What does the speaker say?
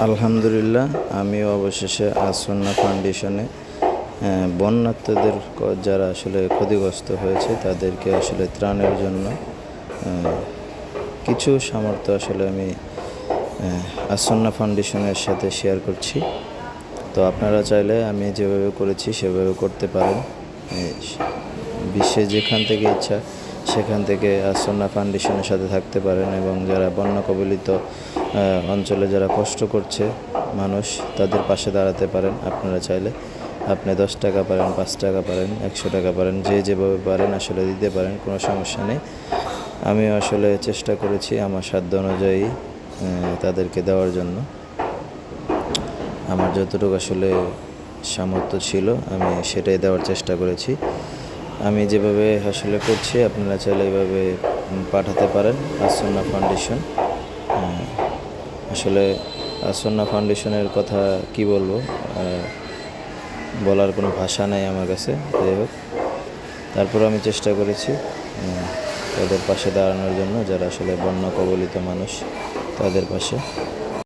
আলহামদুলিল্লাহ আমিও অবশেষে আসন্না ফাউন্ডেশনে আহ, বন্যার্থদের ক- যারা আসলে ক্ষতিগ্রস্ত হয়েছে তাদেরকে আসলে ত্রাণের জন্য কিছু সামর্থ্য আসলে আমি আসন্না ফাউন্ডেশনের সাথে শেয়ার করছি। তো আপনারা চাইলে আমি যেভাবে করেছি সেভাবে করতে পারেন। বিশ্বে যেখান থেকে ইচ্ছা সেখান থেকে আসন্না ফাউন্ডেশনের সাথে থাকতে পারেন এবং যারা বন্যা কবলিত অঞ্চলে যারা কষ্ট করছে মানুষ, তাদের পাশে দাঁড়াতে পারেন আপনারা চাইলে। আপনি দশ টাকা পারেন, পাঁচ টাকা পারেন, একশো টাকা পারেন, যে যেভাবে পারেন আসলে দিতে পারেন, কোনো সমস্যা নেই। আমি আসলে চেষ্টা করেছি আমার সাধ্য অনুযায়ী তাদেরকে দেওয়ার জন্য। আমার যতটুকু আসলে সামর্থ্য ছিল, আমি সেটাই দেওয়ার চেষ্টা করেছি। আমি যেভাবে আসলে করছি, আপনারা চাইলে এইভাবে পাঠাতে পারেন, আসন্না ফাউন্ডেশন। আসলে আসন্না ফাউন্ডেশনের কথা কি বলব? বলার কোনো ভাষা নেই আমার কাছে, যাই হোক। তারপর আমি চেষ্টা করেছি তাদের পাশে দাঁড়ানোর জন্য, যারা আসলে বন্যা কবলিত মানুষ, তাদের পাশে।